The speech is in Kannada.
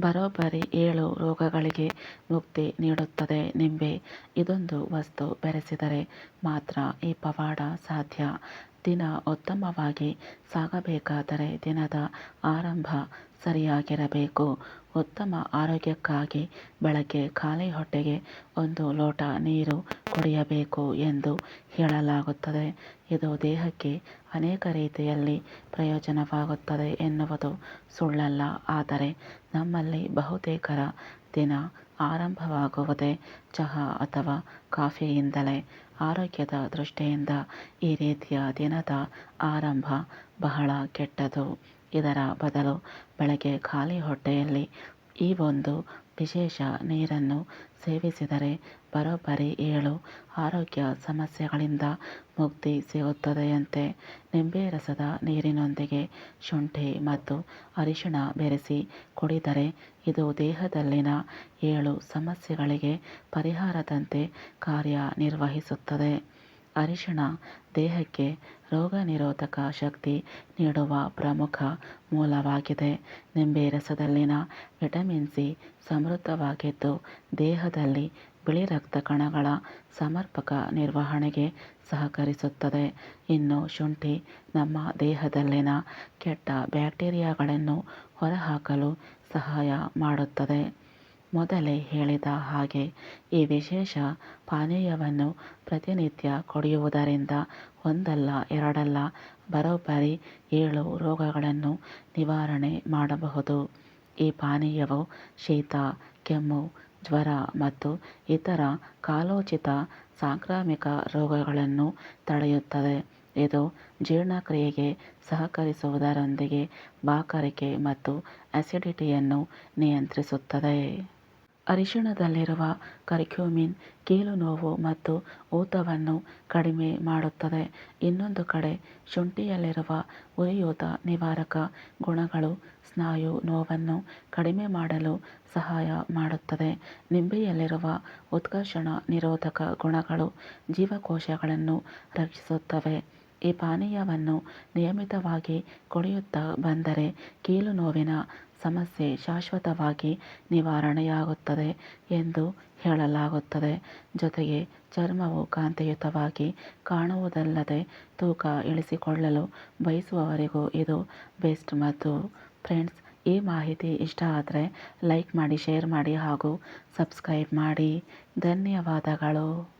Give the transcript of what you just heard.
ಬರೋಬ್ಬರಿ ಏಳು ರೋಗಗಳಿಗೆ ಮುಕ್ತಿ ನೀಡುತ್ತದೆ ನಿಂಬೆ. ಇದೊಂದು ವಸ್ತು ಬೆರೆಸಿದರೆ ಮಾತ್ರ ಈ ಪವಾಡ ಸಾಧ್ಯ. ದಿನ ಉತ್ತಮವಾಗಿ ಸಾಗಬೇಕಾದರೆ ದಿನದ ಆರಂಭ ಸರಿಯಾಗಿರಬೇಕು. ಉತ್ತಮ ಆರೋಗ್ಯಕ್ಕಾಗಿ ಬೆಳಗ್ಗೆ ಖಾಲಿ ಹೊಟ್ಟೆಗೆ ಒಂದು ಲೋಟ ನೀರು ಕುಡಿಯಬೇಕು ಎಂದು ಹೇಳಲಾಗುತ್ತದೆ. ಇದು ದೇಹಕ್ಕೆ ಅನೇಕ ರೀತಿಯಲ್ಲಿ ಪ್ರಯೋಜನವಾಗುತ್ತದೆ ಎನ್ನುವುದು ಸುಳ್ಳಲ್ಲ. ಆದರೆ ನಮ್ಮಲ್ಲಿ ಬಹುತೇಕರ ದಿನ ಆರಂಭವಾಗುವುದೇ ಚಹಾ ಅಥವಾ ಕಾಫಿಯಿಂದಲೇ ಆರೋಗ್ಯದ ದೃಷ್ಟಿಯಿಂದ ಈ ರೀತಿಯ ದಿನದ ಆರಂಭ ಬಹಳ ಕೆಟ್ಟದು. ಇದರ ಬದಲು ಬೆಳಗ್ಗೆ ಖಾಲಿ ಹೊಟ್ಟೆಯಲ್ಲಿ ಈ ಒಂದು ವಿಶೇಷ ನೀರನ್ನು ಸೇವಿಸಿದರೆ ಬರೋಬ್ಬರಿ ಏಳು ಆರೋಗ್ಯ ಸಮಸ್ಯೆಗಳಿಂದ ಮುಕ್ತಿ ಸಿಗುತ್ತದೆಯಂತೆ. ನಿಂಬೆ ರಸದ ನೀರಿನೊಂದಿಗೆ ಶುಂಠಿ ಮತ್ತು ಅರಿಶಿಣ ಬೆರೆಸಿ ಕುಡಿದರೆ ಇದು ದೇಹದಲ್ಲಿನ ಏಳು ಸಮಸ್ಯೆಗಳಿಗೆ ಪರಿಹಾರದಂತೆ ಕಾರ್ಯನಿರ್ವಹಿಸುತ್ತದೆ. ಅರಿಶಿಣ, ದೇಹಕ್ಕೆ ರೋಗ ನಿರೋಧಕ ಶಕ್ತಿ ನೀಡುವ ಪ್ರಮುಖ ಮೂಲವಾಗಿದೆ. ನಿಂಬೆ ರಸದಲ್ಲಿನ ವಿಟಮಿನ್ ಸಿ ಸಮೃದ್ಧವಾಗಿದ್ದು, ದೇಹದಲ್ಲಿ ಬಿಳಿ ರಕ್ತ ಕಣಗಳ ಸಮರ್ಪಕ ನಿರ್ವಹಣೆಗೆ ಸಹಕರಿಸುತ್ತದೆ. ಇನ್ನು ಶುಂಠಿ ನಮ್ಮ ದೇಹದಲ್ಲಿನ ಕೆಟ್ಟ ಬ್ಯಾಕ್ಟೀರಿಯಾಗಳನ್ನು ಹೊರಹಾಕಲು ಸಹಾಯ ಮಾಡುತ್ತದೆ. ಮೊದಲೇ ಹೇಳಿದ ಹಾಗೆ ಈ ವಿಶೇಷ ಪಾನೀಯವನ್ನು ಪ್ರತಿನಿತ್ಯ ಕುಡಿಯುವುದರಿಂದ ಒಂದಲ್ಲ ಎರಡಲ್ಲ ಬರೋಬ್ಬರಿ ಏಳು ರೋಗಗಳನ್ನು ನಿವಾರಣೆ ಮಾಡಬಹುದು. ಈ ಪಾನೀಯವು ಶೀತ, ಕೆಮ್ಮು, ಜ್ವರ ಮತ್ತು ಇತರ ಕಾಲೋಚಿತ ಸಾಂಕ್ರಾಮಿಕ ರೋಗಗಳನ್ನು ತಡೆಯುತ್ತದೆ. ಇದು ಜೀರ್ಣಕ್ರಿಯೆಗೆ ಸಹಕರಿಸುವುದರೊಂದಿಗೆ ಬಾಕರಿಕೆ ಮತ್ತು ಅಸಿಡಿಟಿಯನ್ನು ನಿಯಂತ್ರಿಸುತ್ತದೆ. ಅರಿಶಿಣದಲ್ಲಿರುವ ಕರ್ಕ್ಯೂಮಿನ್ ಕೀಲು ನೋವು ಮತ್ತು ಊತವನ್ನು ಕಡಿಮೆ ಮಾಡುತ್ತದೆ. ಇನ್ನೊಂದು ಕಡೆ, ಶುಂಠಿಯಲ್ಲಿರುವ ಉರಿಯೂತ ನಿವಾರಕ ಗುಣಗಳು ಸ್ನಾಯು ನೋವನ್ನು ಕಡಿಮೆ ಮಾಡಲು ಸಹಾಯ ಮಾಡುತ್ತದೆ. ನಿಂಬೆಯಲ್ಲಿರುವ ಉತ್ಕರ್ಷಣ ನಿರೋಧಕ ಗುಣಗಳು ಜೀವಕೋಶಗಳನ್ನು ರಕ್ಷಿಸುತ್ತವೆ. ಈ ಪಾನೀಯವನ್ನು ನಿಯಮಿತವಾಗಿ ಕುಡಿಯುತ್ತಾ ಬಂದರೆ ಕೀಲು ನೋವಿನ ಸಮಸ್ಯೆ ಶಾಶ್ವತವಾಗಿ ನಿವಾರಣೆಯಾಗುತ್ತದೆ ಎಂದು ಹೇಳಲಾಗುತ್ತದೆ. ಜೊತೆಗೆ ಚರ್ಮವು ಕಾಂತಿಯುತವಾಗಿ ಕಾಣುವುದಲ್ಲದೆ ತೂಕ ಇಳಿಸಿಕೊಳ್ಳಲು ಬಯಸುವವರಿಗೂ ಇದು ಬೆಸ್ಟ್. ಮದ್ದು ಫ್ರೆಂಡ್ಸ್, ಈ ಮಾಹಿತಿ ಇಷ್ಟ ಆದರೆ ಲೈಕ್ ಮಾಡಿ, ಶೇರ್ ಮಾಡಿ ಹಾಗೂ ಸಬ್ಸ್ಕ್ರೈಬ್ ಮಾಡಿ. ಧನ್ಯವಾದಗಳು.